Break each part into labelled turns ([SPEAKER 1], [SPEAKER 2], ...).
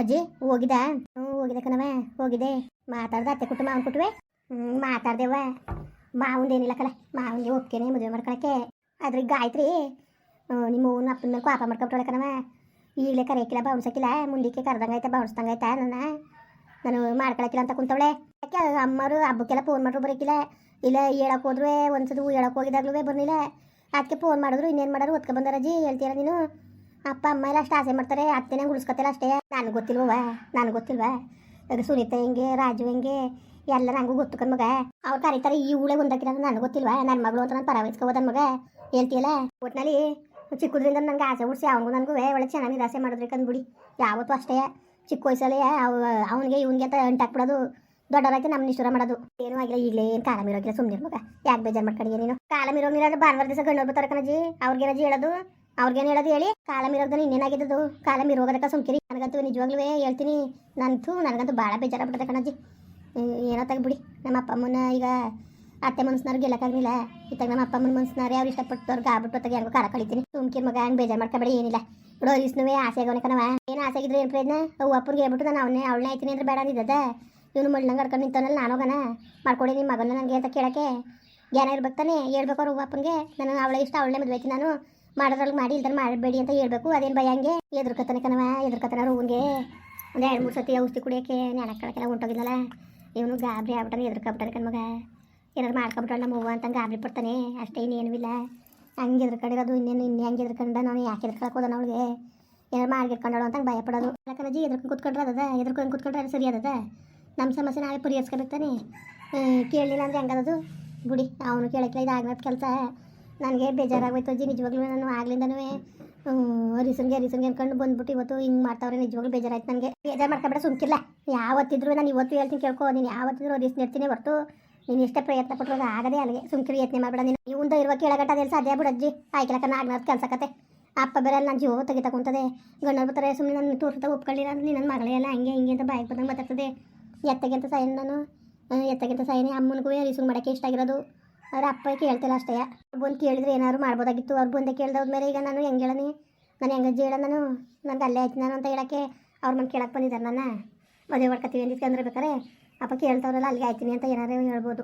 [SPEAKER 1] ಅಜ್ಜಿ ಹೋಗಿದ ಹ್ಞೂ ಹೋಗಿದೆ ಕಣವ ಹೋಗಿದೆ ಮಾತಾಡ್ದ ಅತ್ತೆ ಕುಟುಂಬ, ಅವ್ನು ಕುಟುವೆ ಹ್ಞೂ ಮಾತಾಡ್ದೇವ ಮಾವಂದೇನಿಲ್ಲ ಕಲ ಮಾವನಿಗೆ ಒಪ್ಕೇನೆ ಮದುವೆ ಮಾಡ್ಕೊಳಕ್ಕೆ. ಅದ್ರಿಗೆ ಗಾಯತ್ರಿ ನಿಮ್ಮ ಅವ್ನ ಅಪ್ಪನ ಮೇಲೆ ಪಾಪ ಮಾಡ್ಕೊಬಿಟ್ಟಳೆ ಕಣವ ಈಗಲೇ ಕರೆಯಕ್ಕಿಲ್ಲ ಬೌನ್ಸಕ್ಕಿಲ್ಲ ಮುಂದಕ್ಕೆ ಕರ್ದಂಗೈತೆ ಬೌನ್ಸ್ದಂಗೈತೆ ನನ್ನ? ನಾನು ಮಾಡ್ಕೊಳಕ್ಕಿಲ್ಲ ಅಂತ ಕುಂತವಳೆ. ಯಾಕೆ ಅಮ್ಮರು ಹಬ್ಬಕ್ಕೆಲ್ಲ ಫೋನ್ ಮಾಡ್ರು ಬರೋಕ್ಕಿಲ್ಲ ಇಲ್ಲ, ಹೇಳಕ್ ಹೋದ್ರೆ, ಒಂದ್ಸತಿ ಹೇಳಕ್ ಹೋಗಿದಾಗ್ಲೂ ಬರ್ಲಿಲ್ಲ. ಅದಕ್ಕೆ ಫೋನ್ ಮಾಡಿದ್ರು, ಇನ್ನೇನು ಮಾಡೋರು, ಒತ್ಕೊ ಬಂದಾರಜ್ಜಿ ಹೇಳ್ತೀರ ನೀನು? ಅಪ್ಪ ಅಮ್ಮ ಎಲ್ಲ ಅಷ್ಟು ಆಸೆ ಮಾಡ್ತಾರೆ, ಅತ್ತೆನೇ ಉಳಿಸ್ಕೊತಿಲ್ಲ ಅಷ್ಟೇ. ನನಗೆ ಗೊತ್ತಿಲ್ವ ನನಗೆ ಗೊತ್ತಿಲ್ವಾ? ಅದು ಸುನೀತಾ ಹೆಂಗೆ, ರಾಜು ಹೆಂಗೆ, ಎಲ್ಲ ನನಗೂ ಗೊತ್ತು ಕಣ್ ಮಗ. ಅವ್ರು ಕರೀತಾರೆ, ಈ ಊಳೆ ಒಂದಕ್ಕಿನ ನನಗೆ ಗೊತ್ತಿಲ್ವಾ? ನನ್ನ ಮಗಳು ಅಂತ ನಾನು ಪರವಹಿಸ್ಕೋಬೋದ ಮಗ. ಹೇಳ್ತೀಯಲ್ಲ? ಒಟ್ನಲ್ಲಿ ಚಿಕ್ಕದ್ರಿಂದ ನನಗೆ ಆಸೆ ಉಡ್ಸಿ ಅವನಿಗೂ ನನಗೂ ಒಳ್ಳೆ ಚೆನ್ನಾಗಿ ಆಸೆ ಮಾಡಿದ್ರಿ ಕಂದ್ಬಿಡಿ ಯಾವತ್ತೂ ಅಷ್ಟೇ. ಚಿಕ್ಕ ವಯಸ್ಸಲ್ಲಿ ಅವ, ಅವನಿಗೆ ಇವನಿಗೆ ಅಂತ ಅಂಟಾಕ್ಬಿಡೋದು. ದೊಡ್ಡವರಾಗಿ ನಮ್ಮ ನಿಷ್ಠುರ ಮಾಡೋದು. ಏನೂ ಆಗಿಲ್ಲ, ಈಗಲೇ ಏನು ಕಾಲ ಮೀರೋಗಿಲ್ಲ ಸುಮ್ಮನೆ ಮಗ. ಯಾಕೆ ಬೇಜಾರು ಮಾಡ್ಕೊಂಡಿಯ ನೀನು? ಕಾಲ ಮೀರೋಗಿಲ್ಲ ಭಾನುವಾರ ದಿವಸ ಗಂಡು ಬರ್ತಾರೆ ಕಣಜಿ. ಅವ್ರಿಗೆ ರಜೆ ಹೇಳೋದು. ಅವ್ರಿಗೇನು ಹೇಳೋದು ಹೇಳಿ? ಕಾಲ ಮೀರೋದನ್ನ ಇನ್ನೇನಾಗಿದ್ದು ಕಾಲ ಮೀರೋಗದಕ್ಕ ಸುಮ್ಕಿರಿ. ನನಗಂತೂ ನಿಜವಾಗ್ಲೂ ಹೇಳ್ತೀನಿ. ನಂತೂ ನನಗಂತೂ ಭಾಳ ಬೇಜಾರ ಕಣಜ್ಜಿ. ಏನೋ ಬಿಡಿ ನಮ್ಮ ಅಪ್ಪ ಅಮ್ಮನ ಈಗ ಅತ್ತೆ ಮನ್ಸ್ನವ್ರು ಗೆಲ್ಲಕ್ಕಾಗಲಿಲ್ಲ. ಇತ್ತಾಗ ನಮ್ಮ ಅಪ್ಪ ಅಮ್ಮನ ಮನ್ಸ್ನಾರೆ ಅವ್ರು ಇಷ್ಟಪಟ್ಟವ್ರಿಗೆ ಆಗ್ಬಿಟ್ಟು ಹೊತ್ತಾಗ ಹೆಂಗೋ ಕಾಲ ಕಳಿತೀನಿ. ಸುಮ್ಕಿರ್ ಮಗ, ಹಂಗೆ ಬೇಜಾರು ಮಾಡ್ಕೊಬೇಡಿ, ಏನಿಲ್ಲ. ಬಿಡೋ ಇಸ್ನುವೆ ಆಸೆ ಆಗೋಣ ಕಣವ ಏನು ಆಸೆ ಆಗಿದ್ರೆ ಏನು ಪ್ರಯತ್ನ ಅವು ಅಪ್ಪರಿಗೆ ಹೇಳ್ಬಿಟ್ಟು ನಾನು ಅವನೇ, ಅವಳನ್ನ ಆಯ್ತೀನಿ ಅಂದ್ರೆ ಬೇಡ ಅಂದಿದ್ದದ ಇವನು ಮಳ್ಳಂಗೆ ಕಡ್ಕೊಂಡು ನಿಂತವನಲ್ಲಿ, ನಾನು ಹೋಗೋಣ ಮಾಡ್ಕೊಡಿ ನಿಮ್ಮ ಮಗನ ನನಗೆ ಅಂತ ಕೇಳಕ್ಕೆ. ಜ್ಞಾನ ಇರ್ಬೇಕು ತಾನೇ? ಹೇಳ್ಬೇಕು ಅವ್ರ ಅಪ್ಪನಿಗೆ. ನಾನು ಅವಳ ಇಷ್ಟ, ಅವಳನ್ನೇ ಮದುವೆ ನಾನು. ಮಾಡೋದ್ರಲ್ಲಿ ಮಾಡಿ ಇಲ್ದ್ರೆ ಮಾಡಬೇಡಿ ಅಂತ ಹೇಳ್ಬೇಕು. ಅದೇನು ಭಯ ಹಂಗೆ? ಎದುರ್ಕತಾನೆ ಕಣವ ಎದುರ್ಕತನ ರೂನ್ಗೆ ಒಂದು ಎರಡು ಮೂರು ಸತಿ ಔಷಧಿ ಕುಡಿಯೋಕ್ಕೆ ನೆನಕ್ಕಳಕ್ಕೆಲ್ಲ ಹೊಂಟೋಗಿದ್ನಲ್ಲ. ಇವನು ಗಾಬರಿ ಆಗ್ಬಿಟ್ಟಾನೆ, ಎದುರ್ಕೊಬಿಟ್ಟಾನೆ ಕಣ್ಮಗ. ಏನಾರು ಮಾಡ್ಕೊಬಿಟ್ಟಾಳ ನಮ್ಮ ಅವ್ವ ಅಂತ ಗಾಬರಿ ಪಡ್ತಾನೆ. ಅಷ್ಟೇ ಇನ್ನೇನು ಇಲ್ಲ. ಹಂಗೆ ಎದ್ರಕೊಂಡಿರೋದು, ಇನ್ನೇನು, ಇನ್ನೇ ಹಂಗೆ ಎದ್ರಕೊಂಡ ನಾನು ಯಾಕೆ ಎದ್ರಕೊಳಕ್ಕೆ ಹೋದ ಅವಳಿಗೆ? ಏನಾರು ಮಾಡಿಟ್ಕೊಂಡಳು ಅಂತ ಭಯ ಪಡೋದು. ಯಾಕಂದ್ರೆ ಎದ್ರಕೊಂಡು ಕುತ್ಕೊಂಡ್ರೆ ಅದ ಎದ್ರಕೊಂಡು ಕುತ್ಕೊಂಡ್ರೆ ಅದು ಸರಿ ಅದದ? ನಮ್ಮ ಸಮಸ್ಯೆ ನಾವೇ ಪರಿಹರಿಸ್ಕೊಬೇಕಾನೆ ಕೇಳಲಿಲ್ಲ ಅಂದ್ರೆ ಹೆಂಗದದು? ಬಿಡಿ, ಅವನು ಕೇಳಕ್ಕಿಲ್ಲ ಇದು ಆಗ್ಬೇಕು ಕೆಲಸ. ನನಗೆ ಬೇಜಾರಾಗೋಯ್ತು. ಅಜ್ಜಿ ನಿಜವಾಗ್ಲೂ ನಾನು ಆಗ್ಲಿಂದನೂ ಹರಿಸನ್ಗೆ ಹರಿಸನ್ಗೆ ಅನ್ಕೊಂಡು ಬಂದ್ಬಿಟ್ಟು ಇವತ್ತು ಹಿಂಗೆ ಮಾಡ್ತಾವ್ರೆ, ನಿಜವಾಗ್ಲೂ ಬೇಜಾರಾಯ್ತು ನನಗೆ. ಬೇಜಾರು ಮಾಡ್ಕೊಬೇಡ ಸುಮ್ಕಿಲ್ಲ ಯಾವತ್ತಿದ್ರು ನಾನು ಇವತ್ತು ಹೇಳ್ತೀನಿ ಕೇಳ್ಕೊ. ನೀನು ಯಾವತ್ತಿದ್ರು ಹರಿಸ್ ನೆಡ್ತೀನಿ ಹೊರತು. ನೀನು ಇಷ್ಟೇ ಪ್ರಯತ್ನ ಪಟ್ಟರು ಅದು ಆಗದೆ ಅಲ್ಲಿಗೆ. ಸುಮ್ಕಿರಿ, ಯತ್ನೆ ಮಾಡಬೇಡ ನೀನು. ಇವಂದ ಇರುವ ಕೇಳಗಟ್ಟ ಸಾಧ್ಯ ಅಜ್ಜಿ. ಆಯ್ಕೆಲಕ್ಕ ಆಗ್ನದ್ ಕೆಲಸಕತ್ತೆ ಅಪ್ಪ ಬೇರೆ ನಾನು ಜೀವ ತೆಗಿತಕೊಂತದೆ ಗಂಡರು ಬರ್ತಾರೆ ಸುಮ್ಮನೆ ನಾನು ತೋರ್ಸ್ತಾ ಒಪ್ಕೊಳ್ಳಿಲ್ಲ ನೀನು ನನ್ನ ಮಗಳೇ ಎಲ್ಲ ಹಂಗೆ ಹಿಂಗೆ ಅಂತ ಬಾಯಿಗೆ ಬಂದಂಗೆ ಮಾತಾಡ್ತದೆ. ಎತ್ತಗಿಂತ ಸಾಯನ್ ನಾನು. ಎತ್ತಗಿಂತ ಸಾಯನಿ ಅಮ್ಮನಿಗೂ ರಿಸೀವ್ ಮಾಡೋಕ್ಕೆ ಇಷ್ಟ ಆಗಿರೋದು. ಅವ್ರ ಅಪ್ಪ ಕೇಳ್ತಿಲ್ಲ ಅಷ್ಟೇ. ಬಂದು ಕೇಳಿದ್ರೆ ಏನಾದ್ರು ಮಾಡ್ಬೋದಾಗಿತ್ತು. ಅವ್ರು ಬಂದೆ ಕೇಳ್ದೋದ್ಮೇಲೆ ಈಗ ನಾನು ಹೆಂಗೆ ಹೇಳನಿ? ನಾನು ಹೆಂಗೆ ಹೇಳ ನಾನು? ನನಗೆ ಅಲ್ಲೇ ಆಯ್ತು ನಾನು ಅಂತ ಹೇಳಕ್ಕೆ ಅವ್ರ ಮನೆ ಕೇಳಕ್ಕೆ ಬಂದಿದ್ದಾರೆ ನಾನು? ಮದುವೆ ಮಾಡ್ಕೊತೀವಿ ಅಂದಿದ್ಕಂದ್ರೆ ಬೇಕಾರೆ ಅಪ್ಪ ಕೇಳ್ತಾವ್ರಲ್ಲ, ಅಲ್ಲಿಗೆ ಆಯ್ತೀನಿ ಅಂತ ಏನಾರು ಹೇಳ್ಬೋದು.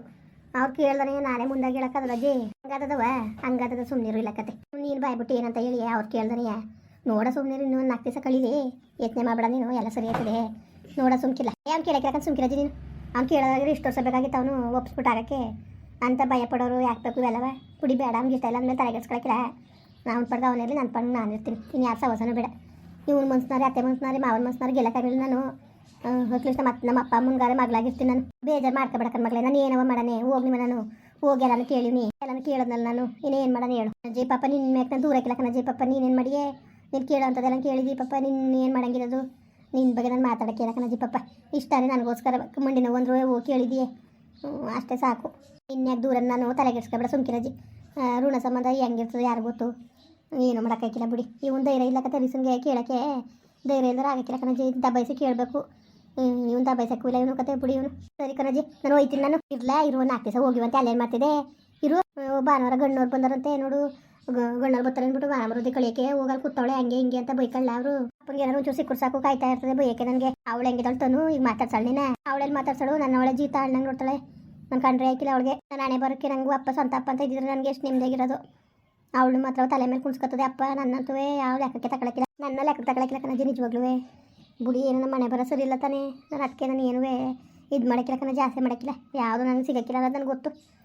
[SPEAKER 1] ಅವ್ರು ಕೇಳ್ದಾನೆ, ನಾನೇ ಮುಂದಾಗಿ ಹೇಳಕ್ಕದಲ್ಲ ಅಜ್ಜಿ? ಹಂಗಾದದವ? ಹಂಗಾದದ ಸುಮ್ಮನಿರು ಇಲ್ಲ ಕತೆ. ನೀನು ಬಾಯ್ಬಿಟ್ಟು ಏನಂತ ಹೇಳಿ ಅವ್ರು ಕೇಳ್ದಾನೆ ನೋಡ ಸುಮ್ಮನಿರು ಇನ್ನೂ ನಾಲ್ಕು ದಿವಸ ಕಳೀಲಿ. ಯತ್ನೆ ಮಾಡಬೇಡ ನೀನು, ಎಲ್ಲ ಸರಿ ಆಯ್ತದೆ ನೋಡ ಸುಮ್ಕಿಲ್ಲ. ಏನು ಕೇಳಕ್ಕೆ ಯಾಕಂತ ಸುಮ್ಕಿರಜ್ಜಿ ನೀನು? ಅವ್ನು ಕೇಳೋದಾದ್ರೆ ಇಷ್ಟು ವರ್ಷ ಬೇಕಾಗಿತ್ತು ಅವನು ಒಪ್ಸ್ಬಿಟ್ಟು ಆಗಕ್ಕೆ. ಅಂತ ಭಯ ಪಡೋರು ಯಾಕೆ ಬೇಕು ಇವೆಲ್ಲವ? ಕುಡಿ ಬೇಡ ಅವ್ನಿಗೆ ಇಷ್ಟ ಇಲ್ಲ ಅಂದಮೇಲೆ ತಲೆಗೆಡ್ಸ್ಕೊಳಕ್ಕಿಲ್ಲ ನಾನು ಪಡ್ದ ಅವನಿರಲಿ ನನ್ನ ಪಣ್ಣ ನಾನು ಇರ್ತೀನಿ. ಇನ್ನು ಯಾರು ಸವಸನೂ ಬೇಡ. ಇವ್ನ ಮನ್ಸ್ನಾರಿ ಅತ್ತೆ ಮನ್ಸ್ನಾರೆ ಮಾವನ ಮನ್ಸ್ನಾರಿ ಗೆಲ್ಲಕ್ಕಾಗಲಿಲ್ಲ ನಾನು. ಅಟ್ಲೀಸ್ಟ್ ಮತ್ತೆ ನಮ್ಮ ಅಪ್ಪ, ಮುಂಗಾರೆ ಮಗಳಾಗಿರ್ತೀನಿ ನಾನು. ಬೇಜಾರು ಮಾಡ್ಕೊಬೇಡಕ್ಕ ಮಗಳೇ, ನಾನು ಏನವ ಮಾಡನೆ ಹೋಗ್ಲಿ ನಾನು. ಹೋಗಿ ಎಲ್ಲಾನು ಕೇಳೀನಿ ಎಲ್ಲಾನು ಕೇಳೋದ್ನಲ್ಲ ನಾನು. ಇನ್ನೇನು ಮಾಡೋಣ ಹೇಳು. ಜೈ ಪಾಪ ನಿನ್ನ ಮ್ಯಾಕ್ ನಾನು ದೂರ ಕಣ ಜೈ ಪಾಪ ನೀನೇನು ಮಾಡಿಯೇ? ನೀನು ಕೇಳೋಂಥದ್ದೆಲ್ಲ ಕೇಳಿದಿ ಪಾಪ ನಿನ್ನ ಏನು ಮಾಡಂಗಿರೋದು? ನಿನ್ನ ಬಗ್ಗೆ ನಾನು ಮಾತಾಡಕ್ಕೆ ಕಣ ಜಿ ಪಾಪ. ಇಷ್ಟಾರೆ ನನಗೋಸ್ಕರ, ಮಂಡಿ ನೋವು ಅಂದ್ರೆ ಹೋಗಿ ಕೇಳಿದೆಯೇ? ಅಷ್ಟೇ ಸಾಕು. ಇನ್ಯಾಕೆ ದೂರ ನಾನು ತಲೆಗೆಡ್ಸ್ಕೊಬೇಡ ಸುಮ್ಕಿರಜ್ಜಿ ಋಣ ಸಂಬಂಧ ಹೆಂಗಿರ್ತದೆ ಯಾರು ಗೊತ್ತು? ಏನು ಮಾಡೋಕ್ಕಾಗಿಲ್ಲ ಬಿಡಿ. ಇವನು ಧೈರ್ಯ ಇಲ್ಲ ಕತೆ ರೀಸನ್ಗೆ ಕೇಳೋಕ್ಕೆ. ಧೈರ್ಯ ಇಲ್ಲದ್ರೆ ಆಗಕ್ಕಿಲ್ಲ ಕಣಜಿ ದಬಾಯಿಸಿ ಕೇಳಬೇಕು. ಇವನು ದಬಾಯಿಸಕ್ಕೂ ಇಲ್ಲ ಇವನು ಕತೆ ಬಿಡಿ ಇವನು. ಸರಿ ಕಣಜಿ ನಾನು ಹೋಯ್ತೀನಿ ನಾನು. ಇರ್ಲಾ ಇರುವ ನಾಲ್ಕು ದಿವಸ ಹೋಗಿವಂತೆ ಅಲ್ಲೇನು ಮಾಡ್ತಿದ್ದೆ? ಇರು. ಭಾನುವಾರ ಗಣ್ಣವ್ರು ಬಂದಾರಂತೆ ನೋಡು. ಗ- ಗಣ್ಣವ್ರು ಬರ್ತಾರೆ ಅಂದ್ಬಿಟ್ಟು ಮಾಮೃತಿ ಕಳಿಯಕ್ಕೆ. ಹೋಗಲ್ ಕೂತವಳೆ, ಹಂಗೆ ಹಿಂಗೆ ಅಂತ ಬೈಕಳ್ಳ ಅವರು. ಅಪ್ಪನಿಗೆ ಏನಾರು ಒಂಚೂರು ಸಿಕ್ಕರು ಸಾಕು, ಕಾಯ್ತಾ ಇರ್ತದೆ ಬೈಯಕ್ಕೆ ನನಗೆ. ಅವಳು ಹೆಂಗಿದ್ದಾಳು ತನು, ಈಗ ಮಾತಾಡ್ಸಾಳ ನೀನೆ. ಅವಳೆಲ್ಲಿ ಮಾತಾಡ್ಸಾಳು, ನನ್ನ ಅವಳೆ ಜೀತ, ಅಣ್ಣಂಗೆ ನೋಡ್ತಾಳೆ. ನನ್ನ ಕಂಡ್ರೆ ಹಾಕಿಲ್ಲ ಅವಳಿಗೆ. ನಾನು ಹಣೆ ಬರೋಕ್ಕೆ ನಂಗೂ ಅಪ್ಪ, ಸ್ವಂತ ಅಪ್ಪ ಅಂತ ಇದ್ದಿದ್ರೆ ನನಗೆ ಎಷ್ಟು ನೆಮ್ಮದಿಯಾಗಿರೋದು ಅವಳು ಮಾತ್ರ ತಲೆ ಮೇಲೆ ಕುಣಿಸ್ಕೊತದೆ, ಅಪ್ಪ ನನ್ನಂತೂ ಯಾವ ಲೆಕ್ಕಕ್ಕೆ ತಗೊಳಕಿಲ್ಲ ನನ್ನ ಲೆಕ್ಕ ತಗೊಳಕಿಲ್ಲ ಕಣಜಿ ನಿಜವಾಗ್ಲೂ ಬುಡಿ ಏನೋ ನಮ್ಮ ಮನೆ ಬರೋ ಸರಿ ಇಲ್ಲ ತಾನೇ. ನಾನು ಅದಕ್ಕೆ ನಾನು ಏನೂ ಇದು ಮಾಡೋಕ್ಕಿಲ್ಲ ಕಣ ಜಾಸ್ತಿ ಮಾಡೋಕ್ಕಿಲ್ಲ. ಯಾವುದು ನನಗೆ ಸಿಗಕ್ಕಿಲ್ಲ ಅನ್ನೋದು ನನಗೆ ಗೊತ್ತು.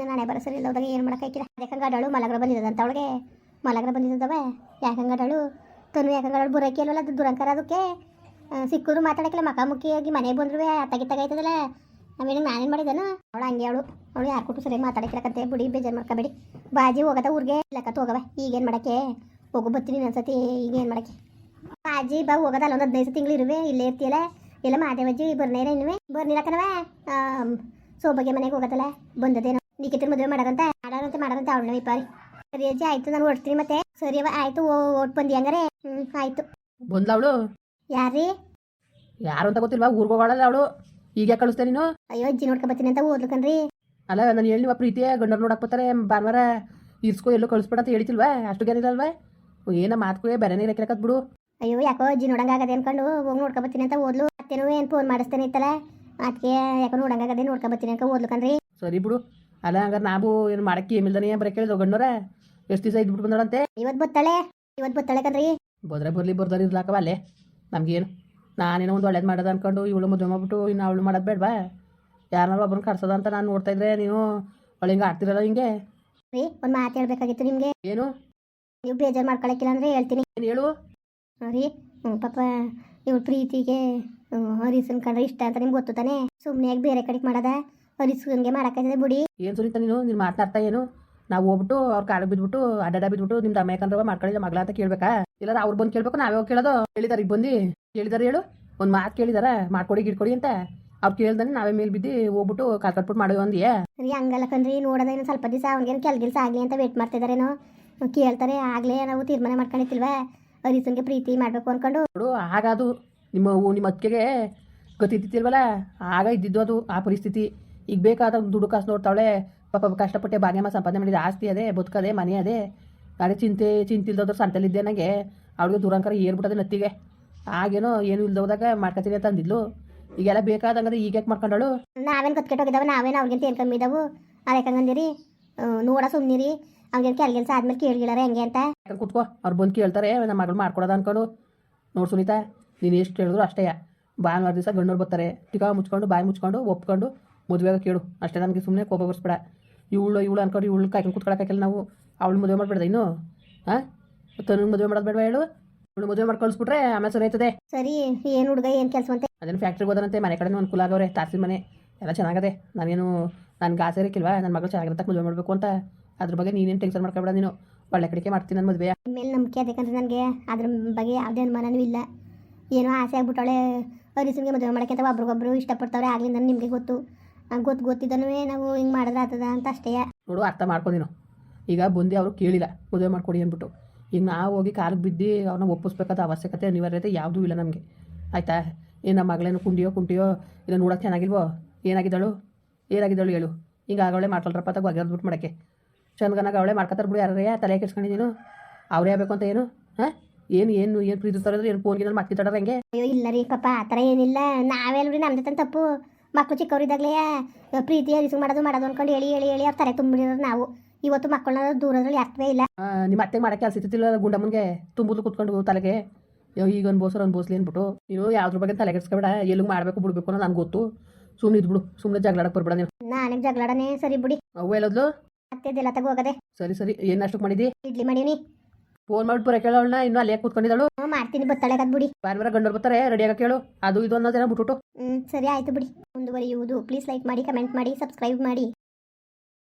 [SPEAKER 1] ನಾಳೆ ಹಣೆ ಬರೋ ಸರಿ ಇಲ್ಲ ಏನು ಮಾಡೋಕ್ಕಾಯ್ತಿಲ್ಲ ಯಾಕಂಗೆ ಅಡಳು ಮಲಗ್ರ ಬಂದಿದ್ದದಂತ ಅವಳಿಗೆ. ಮಲಗ್ರ ಬಂದಿದ್ದವ ಯಾಕಂಗೆ ಅಡಳು ತನು ಯಾಕಂಗೆ ಅಡಳು ಬರೋಕೆ ಇಲ್ವಲ್ಲ ಅದು ದುರಂಕರ ಅದಕ್ಕೆ. ಸಿಕ್ಕಿದ್ರು ಮಾತಾಡೋಕ್ಕಿಲ್ಲ ಮುಖಾಮುಖಿಯಾಗಿ ಮುಖಿಯಾಗಿ ಮನೆಗೆ ಬಂದ್ರು ಅತ್ತಾಗಿತ್ತಾಗೈತದಲ್ಲ ಆಮೇಲೆ ನಾನೇನು ಮಾಡಿದನು? ಅವಳು ಹಂಗೆ ಅವಳು. ಅವಳು ಯಾರು ಕೊಟ್ಟು ಸರಿ ಮಾತಾಡಕ್ಕಿಲ್ಲಕಂತೆ ಬುಡಿ, ಬೇಜಾರು ಮಾಡ್ಕೋಬೇಡಿ. ಬಾಜಿ ಹೋಗದ ಊರಿಗೆ. ಇಲ್ಲಕತ್ತ ಹೋಗವ ಈಗೇನು ಮಾಡಕ್ಕೆ? ಹೋಗು, ಬರ್ತೀನಿ ಇನ್ನೊಂದ್ಸತಿ ಈಗೇನು ಮಾಡಕ್ಕೆ? ಬಾಜಿ ಬಾ, ಹೋಗೋದ. ಅಲ್ಲೊಂದು ಹದಿನೈದು ತಿಂಗಳು ಇರುವೆ. ಇಲ್ಲೇ ಇರ್ತೀಯಲ್ಲ? ಎಲ್ಲ ಮಾದೇವಜ್ಜಿ ಬರ್ನೇರ ಇನ್ನುವೆ? ಬರ್ನಿಲ್ಲ ಕಣವೆ ಸೋಬಗೆ ಮನೆಗೆ ಹೋಗೋದಲ್ಲ? ಬಂದದೇನೋ? ನಿಖಿತ ಮದುವೆ ಮಾಡೋದಂತ ಮಾಡೋದಂತೆ ಮಾಡೋದಂತ ಅವಳನ್ನ ವಿಪಾರಿ ಸರಿ ಅಜ್ಜಿ ಆಯ್ತು ನಾನು ಹೊಡ್ತೀನಿ ಮತ್ತೆ. ಸರಿ ಅವ ಆಯ್ತು ಓಟ್ ಬಂದಿ ಹಂಗಾರೆ. ಹ್ಮ್ ಆಯ್ತು.
[SPEAKER 2] ಬಂದ್ಲ ಅವಳು?
[SPEAKER 1] ಯಾರೀ
[SPEAKER 2] ಯಾರು ಅಂತ ಗೊತ್ತಿಲ್ವಾ? ಊರ್ಗ ಹೋಗೋಳಲ್ಲ ಅವಳು. ಈಗ ಕಳಿಸ್ತೇನೆ ನೀನು?
[SPEAKER 1] ಅಯ್ಯೋ ಅಜ್ಜಿ ನೋಡ್ಕೊ ಬರ್ತೀನಿ ಅಂತ ಓದ್ಲಕನ್ರಿ
[SPEAKER 2] ಅಲ್ಲ ನಾನು ಹೇಳಿ ನೀವ ಪ್ರೀತಿಯ? ಗಂಡರ್ ನೋಡಕ್ ಬರ್ತಾರೆ ಭಾನುವಾರ ಇರ್ಸ್ಕೋ ಎಲ್ಲೋ ಕಳಿಸ್ಬೇಡ ಅಂತ ಹೇಳಿತಿಲ್ವಾ ಅಷ್ಟು ಗೆನಿಲ್ಲಲ್ವಾ ಏನ ಮಾತ್ಕೋ ಬೇರೆನೇ ಇರಕ್ಕಿರಕತ್ ಬಿಡು.
[SPEAKER 1] ಅಯ್ಯೋ ಯಾಕೋ ಅಜ್ಜಿ ನೋಡಂಗಾಗದೆ ಅನ್ಕೊಂಡು ಹೋಗಿ ನೋಡ್ಕೊಬತ್ತೀನಿ ಅಂತ ಓದ್ಲು ಅತ್ತೇನೋ ಏನು ಫೋನ್ ಮಾಡಿಸ್ತಾನೆ ಇತ್ತಲ್ಲ? ಅದಕ್ಕೆ ಯಾಕೋ ನೋಡಂಗಾಗದೆ ನೋಡ್ಕೊಬತ್ತೀನಿ ಅಂತ ಓದ್ಲು ಕಣ್ರಿ.
[SPEAKER 2] ಸರಿ ಬಿಡು. ಅಲ್ಲ ಹಂಗಾರೆ ನಾವು ಏನು ಮಾಡಕ್ಕೆ? ಏಮಿಲ್ದಾನೆ ಬರೀ ಕೇಳಿದ ಗಣ್ಣರ ಎಷ್ಟು ದಿವಸ ಇದ್ಬಿಟ್ಟು ಬಂದಳಂತೆ?
[SPEAKER 1] ಇವತ್ತು ಬತ್ತಾಳೆ? ಇವತ್ತು ಬತ್ತಾಳೆ ಕಣ್ರಿ.
[SPEAKER 2] ಬೋದ್ರೆ ಬರ್ಲಿ ಬರ್ದಾರ ಇರ್ಲಾಕವ ಅಲ್ಲೇ. ನಮಗೇನು ನಾನೇನೋ ಒಂದು ಒಳ್ಳೇದು ಮಾಡೋದು ಅನ್ಕೊಂಡು ಇವಳು ಮದುವೆ ಮಾಡ್ಬಿಟ್ಟು ಇನ್ನು ಅವಳು ಮಾಡೋದು ಬೇಡವಾ? ಯಾರನ್ನಾರು ಒಬ್ಬರನ್ನ ಕರ್ಸೋದ ಅಂತ ನಾನು ನೋಡ್ತಾ ಇದ್ರೆ ನೀವು ಅವಳು ಹಿಂಗೆ ಆಡ್ತಿರಲ್ಲ ಹಿಂಗೆ?
[SPEAKER 1] ರೀ ಒಂದು ಮಾತು ಹೇಳ್ಬೇಕಾಗಿತ್ತು ನಿಮಗೆ.
[SPEAKER 2] ಏನು?
[SPEAKER 1] ನೀವು ಬೇಜಾರು ಮಾಡ್ಕೊಳಕ್ಕಿಲ್ಲ ಅಂದರೆ ಹೇಳ್ತೀನಿ.
[SPEAKER 2] ಏನು ಹೇಳು?
[SPEAKER 1] ರೀ ಹ್ಞೂ ಪಾಪ ಇವಳು ಪ್ರೀತಿಗೆ ಹರೀಸನ್ ಕಂಡ್ರೆ ಇಷ್ಟ ಅಂತ ನಿಮ್ಗೆ ಗೊತ್ತು ತಾನೆ? ಸುಮ್ಮನೆ ಬೇರೆ ಕಡೆಗೆ ಮಾಡದ? ಹರೀಸನ್ಗೆ ಮಾಡೋಕ್ಕಾಯ್ತದೆ ಬಿಡಿ.
[SPEAKER 2] ಏನು ಸುರಿತ ನೀನು? ನೀನು ಮಾತಾಡ್ತಾ ಏನು? ನಾವು ಹೋಗ್ಬಿಟ್ಟು ಅವ್ರ ಕಾಲಿಗೆ ಬಿದ್ಬಿಟ್ಟು ಅಡ್ಡಾಡ ಬಿದ್ಬಿಟ್ಟು ನಿಮ್ಮ ಅಮ್ಮ ಯಾಕಂದ್ರೆ ಮಾಡ್ಕೊಳ್ಳಿಲ್ಲ ಮಗಳ ಅಂತ ಕೇಳ್ಬೇಕಾ? ಇಲ್ಲ ಅವ್ರು ಬಂದು ಕೇಳ್ಬೇಕು ನಾವೇ ಹೋಗಿ ಕೇಳೋದು. ಹೇಳಿದಾರ ಈಗ ಬಂದು. ಕೇಳಿದಾರೆ ಹೇಳು. ಒಂದು ಮಾತು ಕೇಳಿದಾರ ಮಾಡ್ಕೊಡಿ ಗಿಡ್ಕೊಡಿ ಅಂತ. ಅವ್ರು ಕೇಳ್ದಾನೆ ನಾವೇ ಮೇಲೆ ಬಿದ್ದು ಹೋಗ್ಬಿಟ್ಟು ಕಾಲ್ ಕಟ್ಬಿಟ್ಟು ಮಾಡೋ ಅಂದಿಯೇ?
[SPEAKER 1] ರೀ ಹಂಗಲ್ಲ ಕಣ್ರಿ ನೋಡೋದೇನು ಸ್ವಲ್ಪ ದಿವಸ ಅವ್ನಿಗೇನು ಕೆಲ್ಗಿಲ್ಸ ಆಗಲಿ ಅಂತ ವೇಟ್ ಮಾಡ್ತಿದಾರೇನೋ. ಕೇಳ್ತಾರೆ ಆಗಲೇ ನಾವು ತೀರ್ಮಾನ ಮಾಡ್ಕೊಂಡಿತ್ತಿಲ್ವಾ ಅರಿಸಂಗೆ ಪ್ರೀತಿ ಮಾಡಬೇಕು ಅನ್ಕೊಂಡು.
[SPEAKER 2] ನೋಡು ಆಗಾದು. ನಿಮ್ಮ ನಿಮ್ಮ ಅತ್ತಿಗೆಗೆ ಗೊತ್ತಿದ್ದಿತ್ತಿಲ್ವಲ್ಲ ಆಗ ಇದ್ದಿದ್ದು ಅದು ಆ ಪರಿಸ್ಥಿತಿ. ಈಗ ಬೇಕಾದ ದುಡ್ಡು ಕಾಸು ನೋಡ್ತಾವಳೆ ಪಾಪ ಕಷ್ಟಪಟ್ಟೆ ಭಾಗ್ಯಮ್ಮ ಸಂಪಾದನೆ ಮಾಡಿದ ಆಸ್ತಿ ಅದೇ ಬದುಕದೆ ಮನೆ ಅದೇ. ಅದೇ ಚಿಂತೆ ಚಿಂತೆ ಇಲ್ದವ್ರು ಸಂತಲಿದ್ದೆ ನನಗೆ ಅವಳಿಗೆ ದುರಂಕರ ಏರ್ಬಿಟ್ಟದೆ ನತ್ತಿಗೆ. ಆಗೇನೋ ಏನು ಇಲ್ದೋದಾಗ ಮಾಡ್ಕೊತೀನಿ ಅಂತ ಅಂದಿದ್ಲು. ಈಗೆಲ್ಲ ಬೇಕಾದಂಗದ ಈಗ ಯಾಕೆ ಮಾಡ್ಕೊಂಡಳು?
[SPEAKER 1] ನಾವೇನು ಕತ್ಕೆಟ್ಟೋಗಿದ್ದಾವೆ ನಾವೇನು ಅವ್ರಿಗಿಂತ ಏನು ಕಮ್ಮಿ ಇದಾವು ಅದಕ್ಕಂಗಂದಿರಿ ನೋಡ ಸುಮ್ಮನಿರಿ ಅವ್ರಿಗೆ ಕೆಲಸ ಆದ್ಮೇಲೆ ಕೇಳಿಗಿಳಾರೆ ಹೆಂಗೆ ಅಂತ.
[SPEAKER 2] ಕುತ್ಕೋ ಕೂತ್ಕೋ ಅವ್ರು ಬಂದು ಕೇಳ್ತಾರೆ ನಮ್ಮ ಮಗಳು ಮಾಡ್ಕೊಡೋದು ಅನ್ಕೊಂಡು ನೋಡು ಸುನೀತಾ ನೀನು ಎಷ್ಟು ಹೇಳಿದ್ರು ಅಷ್ಟೇ. ಭಾನುವಾರ ದಿವಸ ಗಂಡೋರು ಬರ್ತಾರೆ. ಟಿಕಾ ಮುಚ್ಕೊಂಡು ಬಾಯಿ ಮುಚ್ಕೊಂಡು ಒಪ್ಕೊಂಡು ಮದುವೆಗೆ ಕೇಳು. ಅಷ್ಟೇ ನಮಗೆ ಸುಮ್ಮನೆ ಕೋಪ ಬರ್ಸ್ಬೇಡ. ಇವಳು ಇವಳು ಅನ್ಕೊಂಡು ಇವಳು ಕಾಯ್ಕೊಂಡು ಕೂತ್ಕೊಳಕ್ಕಾಗಿಲ್ಲ ನಾವು. ಅವಳು ಮದುವೆ ಮಾಡ್ಬೇಡ್ದ ಇನ್ನು. ಹಾಂ ತನ್ನ ಮದುವೆ ಮಾಡೋದು ಬೇಡವಾ ಹೇಳು? ಇವಳು ಮದುವೆ ಮಾಡಿ ಕಳಿಸ್ಬಿಟ್ರೆ ಆಮೇಲೆ ಸರಿ ಆಯ್ತದೆ.
[SPEAKER 1] ಸರಿ ಏನು ಹುಡುಗ ಏನು ಕೆಲಸ ಅಂತ?
[SPEAKER 2] ಅದೇನು ಫ್ಯಾಕ್ಟ್ರಿಗೆ ಹೋದಂತೆ ಮನೆ ಕಡೆನೂ ಅನುಕೂಲ ಆಗೋರೆ ತಾರಸಿ ಮನೆ. ಎಲ್ಲ ಚೆನ್ನಾಗದೆ. ನಾನೇನು ನನಗೆ ಆಸೆ ಇರಕ್ಕಿಲ್ವಾ? ನನ್ನ ಮಗಳು ಚೆನ್ನಾಗಿರತ್ತೆ ಮದುವೆ ಮಾಡಬೇಕು ಅಂತ. ಅದ್ರ ಬಗ್ಗೆ ನೀನೇನು ಟೆನ್ಷನ್ ಮಾಡ್ಕೊಬೇಡ ನೀನು. ಒಳ್ಳೆ ಕಡೆಗೆ ಮಾಡ್ತೀನಿ ನನ್ನ ಮದುವೆ
[SPEAKER 1] ಮೇಲೆ ನಂಬಿಕೆ ಅದಕ್ಕಂದ್ರೆ ನನಗೆ. ಅದ್ರ ಬಗ್ಗೆ ಯಾವುದೇ ಅನುಮಾನನೂ ಇಲ್ಲ. ಏನೋ ಆಸೆ ಆಗ್ಬಿಟ್ಟವಳೆ. ಹರೀಸನ್ಗೆ ಮದುವೆ ಮಾಡೋಕ್ಕೆ ಅಂತ ಒಬ್ರಿಗೊಬ್ರು ಇಷ್ಟಪಡ್ತಾವ್ರೆ ನಾನು ನಿಮಗೆ ಗೊತ್ತು. ಗೊತ್ತು ಗೊತ್ತಿದ್ದನೂ ನಾವು ಹಿಂಗೆ ಮಾಡಿದ್ರೆ ಆಗ್ತದ ಅಂತ ಅಷ್ಟೇ.
[SPEAKER 2] ನೋಡು ಅರ್ಥ ಮಾಡ್ಕೊಂಡಿನು ಈಗ ಬಂದು ಅವರು ಕೇಳಿಲ್ಲ ಮದುವೆ ಮಾಡ್ಕೊಡಿ ಅಂದ್ಬಿಟ್ಟು. ಈಗ ನಾವು ಹೋಗಿ ಕಾಲಿಗೆ ಬಿದ್ದು ಅವ್ರನ್ನ ಒಪ್ಪಿಸ್ಬೇಕಾದ ಅವಶ್ಯಕತೆ ಅನಿವಾರ್ಯತೆ ಯಾವುದೂ ಇಲ್ಲ ನಮಗೆ. ಆಯಿತಾ? ಏನು ನಮ್ಮ ಮಗಳೇನು ಕುಂಡಿಯೋ ಕುಂಟಿಯೋ ಇಲ್ಲ ನೋಡೋಕೆ ಚೆನ್ನಾಗಿಲ್ವೋ? ಏನಾಗಿದ್ದಾಳು? ಏನಾಗಿದ್ದಾಳು ಹೇಳು. ಹಿಂಗೆ ಆಗವಳೆ ಮಾಡ್ಕೊಳ್ರಪ್ಪ ತಗೋ ಬಿಟ್ಟು ಮಾಡೋಕ್ಕೆ. ಚಂದ್ಗನಾಗ ಅವಳೆ ಮಾಡ್ಕೊತಾರೆ ಬಿಡು ಯಾರೇ ತಲೆ ಕೆಡ್ಸ್ಕೊಂಡಿದ್ದೀನು ಅವರೇ ಆಗಬೇಕು ಅಂತ ಏನು? ಹಾಂ? ಏನು ಏನು ಏನು ಪ್ರೀತಿ ತರೋದ್ರೆ ಏನು ಫೋನ್ಗಿನಲ್ಲಿ ಮಾತಾಡೋರು ಹೆಂಗೆ?
[SPEAKER 1] ಅಯ್ಯೋ ಇಲ್ಲ ರೀ ಪಾಪ ಆ ಥರ ಏನಿಲ್ಲ. ನಾವೆಲ್ರಿ ನಮ್ದು ತಾನೆ ತಪ್ಪು. ಮಕ್ಕಳು ಚಿಕ್ಕವರಿದ್ದಾಗಲೇ ಪ್ರೀತಿ ಹರಿಸು ಮಾಡೋದು ಮಾಡೋದು ಅನ್ಕೊಂಡು ಹೇಳಿ ಹೇಳಿ ಹೇಳಿ ಅವ್ರ ತಲೆ ನಾವು. ಇವತ್ತು ಮಕ್ಕಳನ್ನ ದೂರದಲ್ಲಿ ಅರ್ಥವೇ ಇಲ್ಲ.
[SPEAKER 2] ನಿಮ್ಮ ಅತ್ತೆ ಮಾಡೋ ಕೆಲಸ ಇತ್ತಿಲ್ಲ ಗುಂಡಮ್ಮನಿಗೆ? ತುಂಬುದು ಕುತ್ಕೊಂಡು ತಲೆಗೆ ಈಗ ಒಂದು ಬೋಸ್ಲಿ ಅಂದ್ಬಿಟ್ಟು. ನೀನು ಯಾವ್ದ್ರ ಬಗ್ಗೆ ತಲೆ ಕೆಡಿಸ್ಕೊಬೇಡ ಎಲ್ಲಿಗೆ ಮಾಡಬೇಕು ಬಿಡ್ಬೇಕು ಅನ್ನೋ ನಂಗೆ ಗೊತ್ತು. ಸುಮ್ಮನೆ ಇದ್ಬಿಡು ಸುಮ್ಮನೆ ಜಗಳಾಡಕ್ಕೆ ಬರ್ಬೇಡ ನೀನು.
[SPEAKER 1] ನಾನೇ ಜಗಳಾಡನೆ ಸರಿ ಬಿಡಿ.
[SPEAKER 2] ಅವ್ವ ಎಲ್ಲದ್ಲು?
[SPEAKER 1] ಮತ್ತೆ ತಗೋಗದೆ. ತಗೋ ಹೋಗದೆ
[SPEAKER 2] ಸರಿ ಸರಿ ಏನು ಅಷ್ಟಕ್ಕೆ ಮಾಡಿದ್ದಿ
[SPEAKER 1] ಇಡ್ಲಿ ಮಾಡೀನಿ.
[SPEAKER 2] ಫೋನ್ ಮಾಡಿ ಬರ ಕೇಳೋಣ ಇನ್ನೂ ಅಲ್ಲೇ ಕೂತ್ಕೊಂಡಿದ್ದಾಳು.
[SPEAKER 1] ಹ್ಞೂ ಮಾಡ್ತೀನಿ ಬತ್ತಾಳೆ ಕದ್ ಬಿಡಿ
[SPEAKER 2] ಭಾನುವಾರ ಗಂಡರು ಬರ್ತಾರೆ ರೆಡಿಯಾಗ ಕೇಳು. ಅದು ಇದು ಅನ್ನೋದೇನೋ ಬಿಟ್ಬಿಟ್ಟು.
[SPEAKER 1] ಹ್ಮ್ ಸರಿ ಆಯ್ತು ಬಿಡಿ. ಮುಂದುವರಿಯುವುದು. ಪ್ಲೀಸ್ ಲೈಕ್ ಮಾಡಿ ಕಮೆಂಟ್ ಮಾಡಿ ಸಬ್ಸ್ಕ್ರೈಬ್ ಮಾಡಿ.